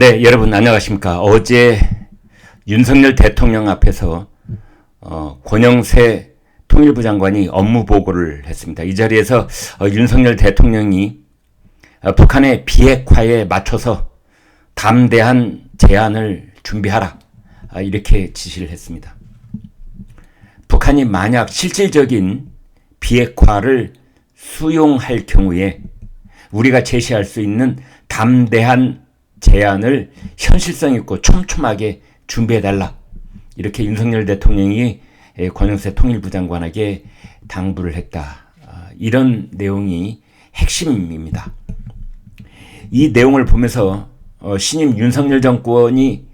네, 여러분 안녕하십니까. 어제 윤석열 대통령 앞에서 어, 권영세 통일부 장관이 업무 보고를 했습니다. 이 자리에서 어, 윤석열 대통령이 어, 북한의 비핵화에 맞춰서 담대한 제안을 준비하라. 아, 이렇게 지시를 했습니다. 북한이 만약 실질적인 비핵화를 수용할 경우에 우리가 제시할 수 있는 담대한 제안을 현실성 있고 촘촘하게 준비해달라. 이렇게 윤석열 대통령이 권영세 통일부 장관에게 당부를 했다. 아, 이런 내용이 핵심입니다. 이 내용을 보면서 어, 신임 윤석열 정권이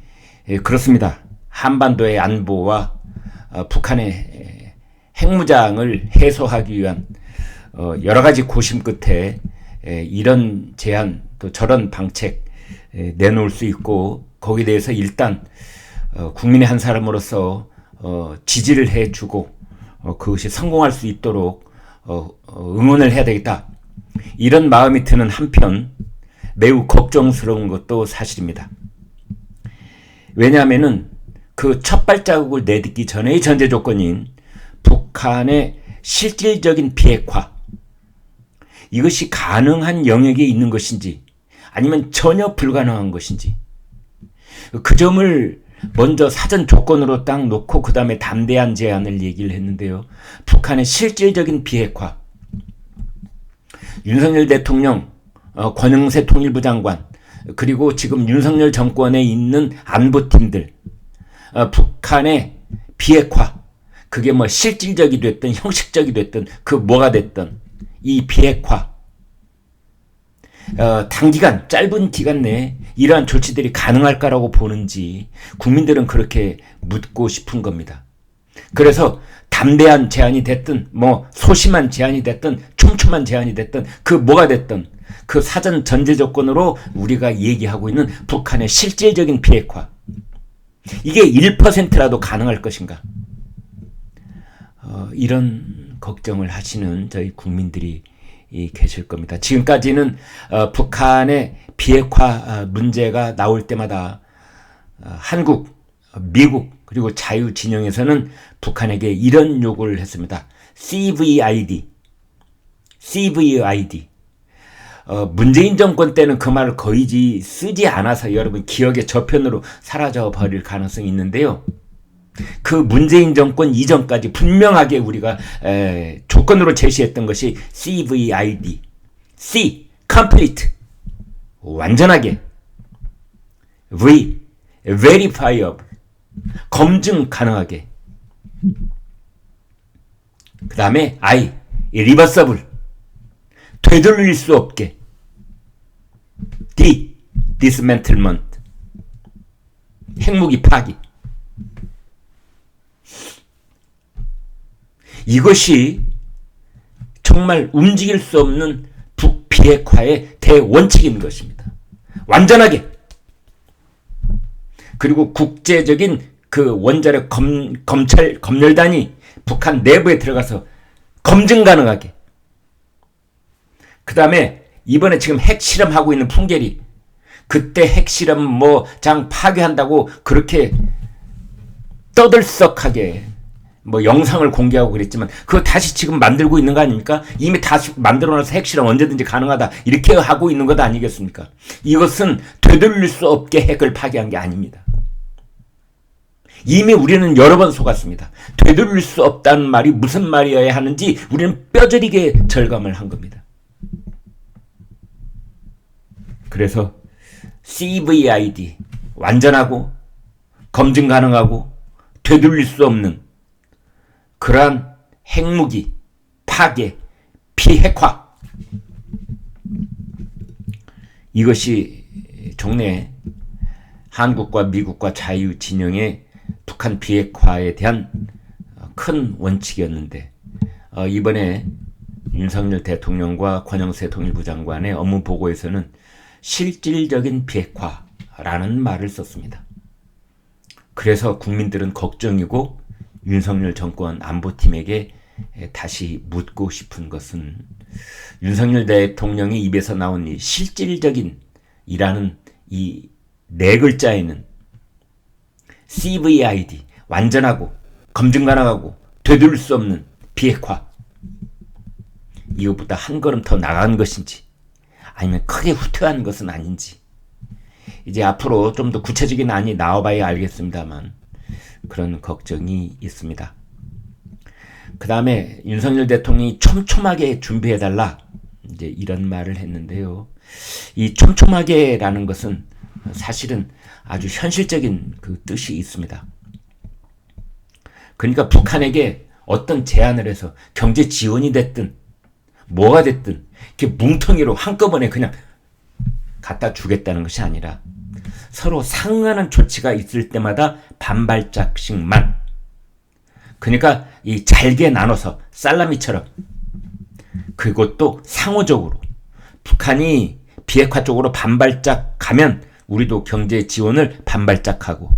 그렇습니다. 한반도의 안보와 어, 북한의 핵무장을 해소하기 위한 어, 여러 가지 고심 끝에 이런 제안 또 저런 방책 내놓을 수 있고 거기에 대해서 일단 어, 국민의 한 사람으로서 어, 지지를 해주고 어, 그것이 성공할 수 있도록 응원을 해야 되겠다. 이런 마음이 드는 한편 매우 걱정스러운 것도 사실입니다. 왜냐하면은 그 첫 발자국을 내딛기 전의 전제 조건인 북한의 실질적인 비핵화 이것이 가능한 영역에 있는 것인지 아니면 전혀 불가능한 것인지 그 점을 먼저 사전 조건으로 딱 놓고 그 다음에 담대한 제안을 얘기를 했는데요. 북한의 실질적인 비핵화. 윤석열 대통령, 어, 권영세 통일부 장관, 그리고 지금 윤석열 정권에 있는 안보팀들, 어, 북한의 비핵화. 그게 뭐 실질적이 됐든 형식적이 됐든 그 뭐가 됐든 이 비핵화. 어, 단기간 짧은 기간 내에 이러한 조치들이 가능할까라고 보는지 국민들은 그렇게 묻고 싶은 겁니다. 그래서 담대한 제안이 됐든 뭐 소심한 제안이 됐든 촘촘한 제안이 됐든 그 뭐가 됐든 그 사전 전제 조건으로 우리가 얘기하고 있는 북한의 실질적인 비핵화 이게 1%라도 가능할 것인가? 어, 이런 걱정을 하시는 저희 국민들이 계실 겁니다. 지금까지는 어, 북한의 비핵화 어, 문제가 나올 때마다 어, 한국, 미국 그리고 자유 진영에서는 북한에게 이런 요구를 했습니다. CVID, CVID. 어, 문재인 정권 때는 그 말을 거의 쓰지 않아서 여러분 기억의 저편으로 사라져 버릴 가능성이 있는데요. 그 문재인 정권 이전까지 분명하게 우리가 에, 조건으로 제시했던 것이 CVID, C, complete, 완전하게, V, verifiable, 검증 가능하게, 그 다음에 I, irreversible, 되돌릴 수 없게, D, dismantlement, 핵무기 파기, 이것이 정말 움직일 수 없는 북비핵화의 대원칙인 것입니다. 완전하게. 그리고 국제적인 그 원자력 검, 검찰, 검열단이 북한 내부에 들어가서 검증 가능하게. 그 다음에 이번에 지금 핵실험하고 있는 풍계리. 그때 핵실험 뭐 장 파괴한다고 그렇게 떠들썩하게 뭐 영상을 공개하고 그랬지만 그거 다시 지금 만들고 있는 거 아닙니까? 이미 다시 만들어놔서 핵실험 언제든지 가능하다 이렇게 하고 있는 것 아니겠습니까? 이것은 되돌릴 수 없게 핵을 파괴한 게 아닙니다. 이미 우리는 여러 번 속았습니다. 되돌릴 수 없다는 말이 무슨 말이어야 하는지 우리는 뼈저리게 절감을 한 겁니다. 그래서 CVID 완전하고 검증 가능하고 되돌릴 수 없는 그러한 핵무기, 파괴, 비핵화 이것이 종래 한국과 미국과 자유 진영의 북한 비핵화에 대한 큰 원칙이었는데 어, 이번에 윤석열 대통령과 권영세 통일부 장관의 업무 보고에서는 실질적인 비핵화라는 말을 썼습니다. 그래서 국민들은 걱정이고 윤석열 정권 안보팀에게 다시 묻고 싶은 것은 윤석열 대통령의 입에서 나온 이 실질적인 이라는 이 네 글자에는 CVID 완전하고 검증 가능하고 되돌릴 수 없는 비핵화. 이것보다 한 걸음 더 나간 것인지 아니면 크게 후퇴한 것은 아닌지. 이제 앞으로 좀 더 구체적인 안이 나와봐야 알겠습니다만 그런 걱정이 있습니다. 그 다음에 윤석열 대통령이 촘촘하게 준비해달라 이제 이런 말을 했는데요. 이 촘촘하게라는 것은 사실은 아주 현실적인 그 뜻이 있습니다. 그러니까 북한에게 어떤 제안을 해서 경제 지원이 됐든 뭐가 됐든 이렇게 뭉텅이로 한꺼번에 그냥 갖다 주겠다는 것이 아니라 서로 상응하는 조치가 있을 때마다 반발짝씩만 그러니까 이 잘게 나눠서 살라미처럼 그것도 상호적으로 북한이 비핵화 쪽으로 반발짝 가면 우리도 경제 지원을 반발짝하고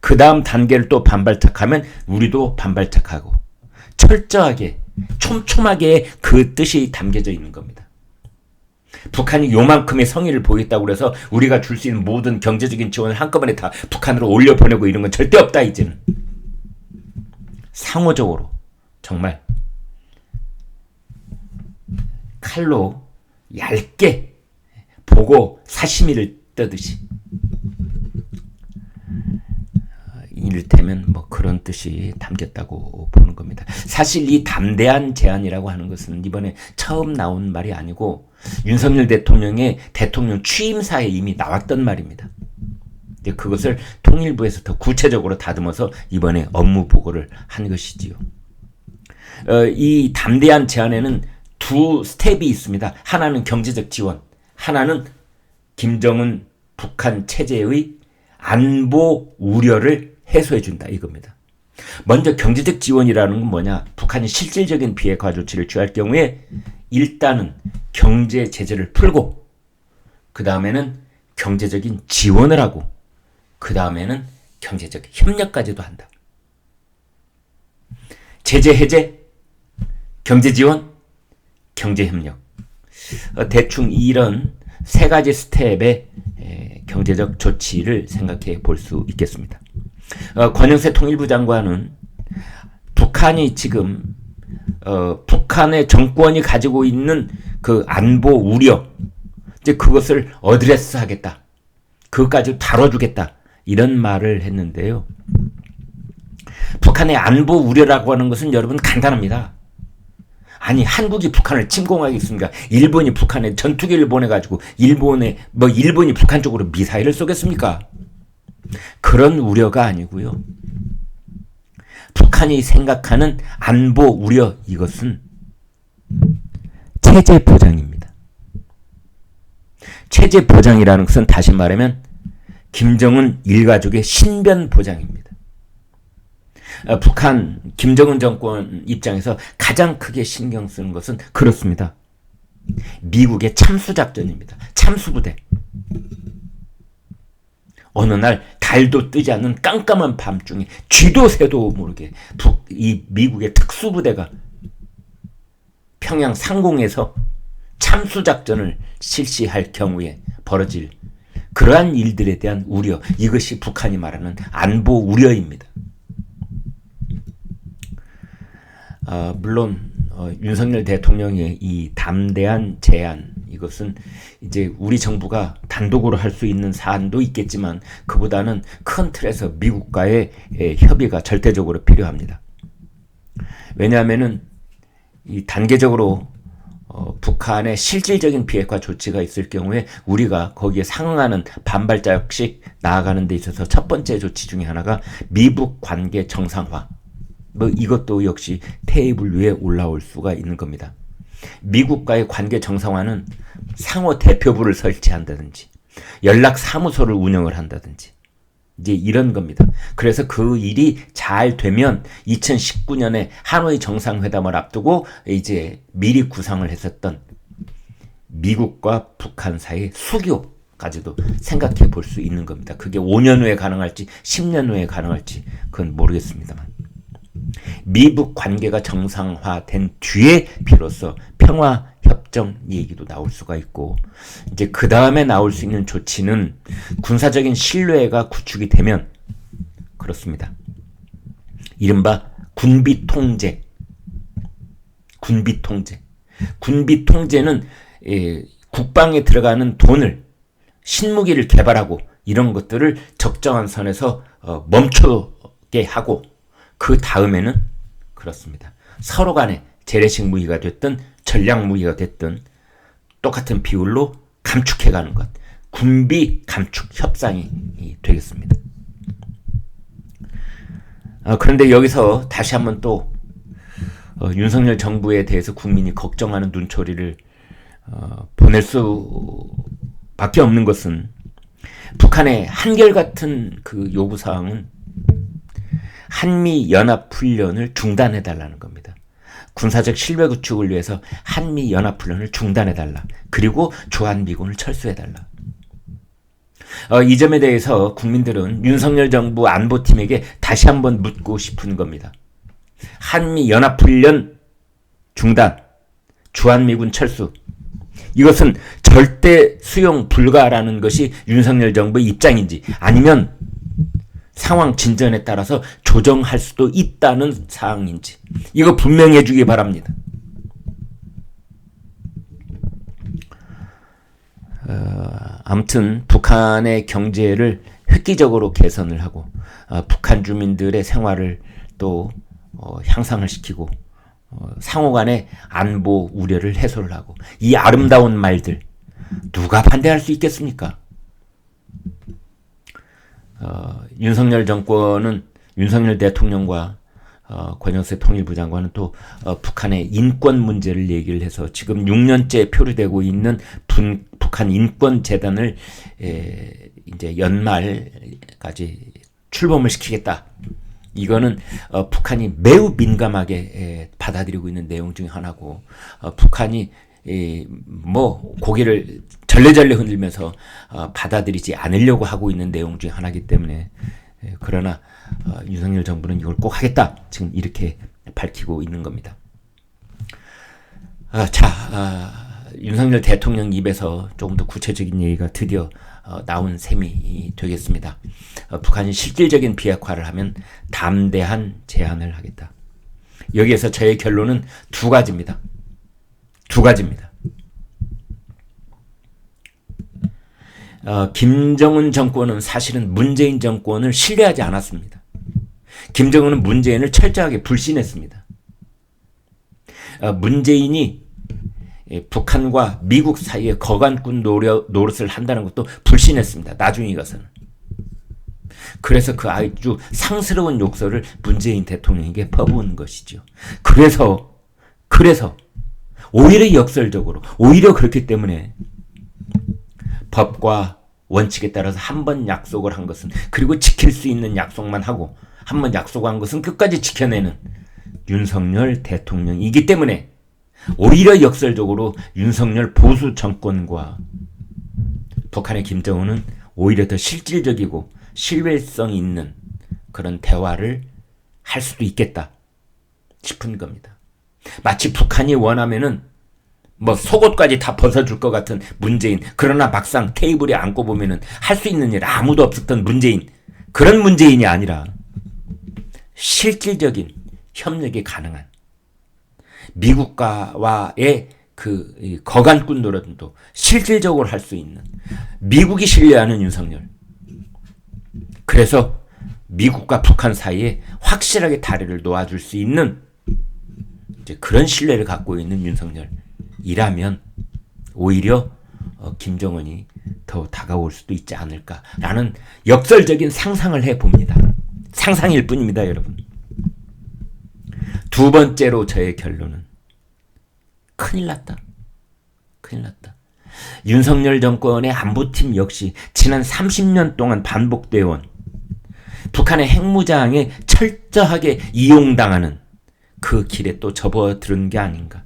그 다음 단계를 또 반발짝하면 우리도 반발짝하고 철저하게 촘촘하게 그 뜻이 담겨져 있는 겁니다. 북한이 요만큼의 성의를 보였다고 해서 우리가 줄 수 있는 모든 경제적인 지원을 한꺼번에 다 북한으로 올려 보내고 이런 건 절대 없다 이제는. 상호적으로 정말 칼로 얇게 보고 사시미를 떠듯이 이를테면 뭐 그런 뜻이 담겼다고 보는 겁니다. 사실 이 담대한 제안이라고 하는 것은 이번에 처음 나온 말이 아니고 윤석열 대통령의 대통령 취임사에 이미 나왔던 말입니다. 그것을 통일부에서 더 구체적으로 다듬어서 이번에 업무 보고를 한 것이지요. 어, 이 담대한 제안에는 두 스텝이 있습니다. 하나는 경제적 지원, 하나는 김정은 북한 체제의 안보 우려를 해소해 준다 이겁니다. 먼저 경제적 지원이라는 건 뭐냐? 북한이 실질적인 비핵화 조치를 취할 경우에 일단은 경제 제재를 풀고 그 다음에는 경제적인 지원을 하고 그 다음에는 경제적 협력까지도 한다. 제재 해제, 경제 지원, 경제 협력. 어, 대충 이런 세 가지 스텝의 에, 경제적 조치를 생각해 볼 수 있겠습니다. 어, 권영세 통일부 장관은 북한이 지금 어, 북한의 정권이 가지고 있는 그 안보 우려, 이제 그것을 어드레스 하겠다. 그것까지 다뤄주겠다. 이런 말을 했는데요. 북한의 안보 우려라고 하는 것은 여러분 간단합니다. 아니 한국이 북한을 침공하겠습니까? 일본이 북한에 전투기를 보내가지고 일본에 뭐 일본이 북한 쪽으로 미사일을 쏘겠습니까? 그런 우려가 아니고요. 북한이 생각하는 안보 우려 이것은 체제 보장입니다. 체제 보장이라는 것은 다시 말하면 김정은 일가족의 신변 보장입니다. 어, 북한 김정은 정권 입장에서 가장 크게 신경 쓰는 것은 그렇습니다. 미국의 참수 작전입니다. 참수 부대. 어느 날 달도 뜨지 않는 깜깜한 밤중에 쥐도 새도 모르게 북, 이 미국의 특수부대가 평양 상공에서 참수 작전을 실시할 경우에 벌어질 그러한 일들에 대한 우려, 이것이 북한이 말하는 안보 우려입니다. 어, 물론 어, 윤석열 대통령의 이 담대한 제안 이것은 이제 우리 정부가 단독으로 할 수 있는 사안도 있겠지만 그보다는 큰 틀에서 미국과의 에, 협의가 절대적으로 필요합니다. 왜냐하면은 이 단계적으로 어, 북한의 실질적인 비핵화 조치가 있을 경우에 우리가 거기에 상응하는 반발자씩 나아가는 데 있어서 첫 번째 조치 중에 하나가 미북 관계 정상화. 뭐 이것도 역시 테이블 위에 올라올 수가 있는 겁니다. 미국과의 관계 정상화는 상호 대표부를 설치한다든지 연락 사무소를 운영을 한다든지 이제 이런 겁니다. 그래서 그 일이 잘 되면 2019년에 하노이 정상회담을 앞두고 이제 미리 구상을 했었던 미국과 북한 사이 수교까지도 생각해 볼 수 있는 겁니다. 그게 5년 후에 가능할지 10년 후에 가능할지 그건 모르겠습니다만. 미북 관계가 정상화된 뒤에 비로소 평화 협정 얘기도 나올 수가 있고 이제 그 다음에 나올 수 있는 조치는 군사적인 신뢰가 구축이 되면 그렇습니다. 이른바 군비 통제. 군비 통제. 군비 통제는 예, 국방에 들어가는 돈을 신무기를 개발하고 이런 것들을 적정한 선에서 어, 멈추게 하고 그 다음에는 그렇습니다. 서로 간에 재래식 무기가 됐든 전략 무기가 됐든 똑같은 비율로 감축해 가는 것. 군비 감축 협상이 되겠습니다. 어, 그런데 여기서 다시 한번 또 어, 윤석열 정부에 대해서 국민이 걱정하는 눈초리를 어, 보낼 수밖에 없는 것은 북한의 한결같은 그 요구 사항은 한미 연합 훈련을 중단해 달라는 겁니다. 군사적 신뢰 구축을 위해서 한미 연합 훈련을 중단해 달라. 그리고 주한 미군을 철수해 달라. 어, 이 점에 대해서 국민들은 윤석열 정부 안보팀에게 다시 한번 묻고 싶은 겁니다. 한미 연합 훈련 중단, 주한 미군 철수. 이것은 절대 수용 불가라는 것이 윤석열 정부의 입장인지 아니면 상황 진전에 따라서 조정할 수도 있다는 사항인지 이거 분명히 해주기 바랍니다. 어, 아무튼 북한의 경제를 획기적으로 개선을 하고 어, 북한 주민들의 생활을 또 어, 향상을 시키고 어, 상호간의 안보 우려를 해소를 하고 이 아름다운 말들 누가 반대할 수 있겠습니까? 어, 윤석열 정권은 윤석열 대통령과 어, 권영세 통일부 장관은 또 어, 북한의 인권 문제를 얘기를 해서 지금 6년째 표류되고 있는 분, 북한 인권 재단을 에, 이제 연말까지 출범을 시키겠다. 이거는 어, 북한이 매우 민감하게 에, 받아들이고 있는 내용 중 하나고 어, 북한이 이, 뭐 고개를 절레절레 흔들면서 어, 받아들이지 않으려고 하고 있는 내용 중 하나이기 때문에 에, 그러나 어, 윤석열 정부는 이걸 꼭 하겠다 지금 이렇게 밝히고 있는 겁니다. 아, 자, 아, 윤석열 대통령 입에서 조금 더 구체적인 얘기가 드디어 어, 나온 셈이 되겠습니다. 어, 북한이 실질적인 비핵화를 하면 담대한 제안을 하겠다. 여기에서 저의 결론은 두 가지입니다. 두 가지입니다. 어, 김정은 정권은 사실은 문재인 정권을 신뢰하지 않았습니다. 김정은은 문재인을 철저하게 불신했습니다. 어, 문재인이 예, 북한과 미국 사이에 거간꾼 노력, 노릇을 한다는 것도 불신했습니다. 나중에 가서는. 그래서 그 아주 상스러운 욕설을 문재인 대통령에게 퍼부은 것이죠. 그래서, 그래서, 오히려 역설적으로, 오히려 그렇기 때문에 법과 원칙에 따라서 한 번 약속을 한 것은, 그리고 지킬 수 있는 약속만 하고, 한 번 약속한 것은 끝까지 지켜내는 윤석열 대통령이기 때문에 오히려 역설적으로 윤석열 보수 정권과 북한의 김정은은 오히려 더 실질적이고 신뢰성 있는 그런 대화를 할 수도 있겠다 싶은 겁니다. 마치 북한이 원하면은 뭐 속옷까지 다 벗어줄 것 같은 문재인 그러나 막상 테이블에 앉고 보면은 할 수 있는 일 아무도 없었던 문재인 그런 문재인이 아니라 실질적인 협력이 가능한 미국과의 그 거간꾼 노릇도 실질적으로 할 수 있는 미국이 신뢰하는 윤석열. 그래서 미국과 북한 사이에 확실하게 다리를 놓아줄 수 있는 이제 그런 신뢰를 갖고 있는 윤석열이라면 오히려 어, 김정은이 더 다가올 수도 있지 않을까라는 역설적인 상상을 해 봅니다. 상상일 뿐입니다, 여러분. 두 번째로 저의 결론은 큰일 났다. 큰일 났다. 윤석열 정권의 안보팀 역시 지난 30년 동안 반복되어 온 북한의 핵무장에 철저하게 이용당하는 그 길에 또 접어들은 게 아닌가.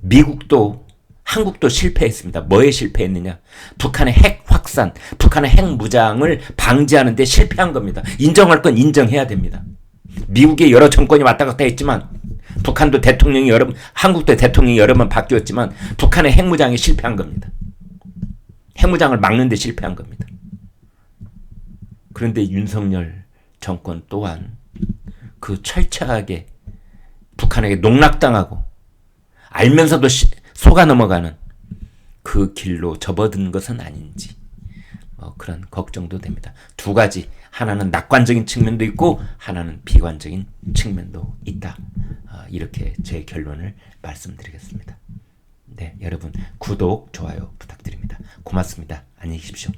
미국도 한국도 실패했습니다. 뭐에 실패했느냐? 북한의 핵 확산, 북한의 핵 무장을 방지하는 데 실패한 겁니다. 인정할 건 인정해야 됩니다. 미국의 여러 정권이 왔다 갔다 했지만 북한도 대통령이 여러 번, 한국도 대통령이 여러 번 바뀌었지만 북한의 핵무장이 실패한 겁니다. 핵무장을 막는 데 실패한 겁니다. 그런데 윤석열 정권 또한 그 철저하게 북한에게 농락당하고 알면서도 시- 속아 넘어가는 그 길로 접어든 것은 아닌지 뭐 그런 걱정도 됩니다. 두 가지 하나는 낙관적인 측면도 있고 하나는 비관적인 측면도 있다. 아, 이렇게 제 결론을 말씀드리겠습니다. 네, 여러분 구독, 좋아요 부탁드립니다. 고맙습니다. 안녕히 계십시오.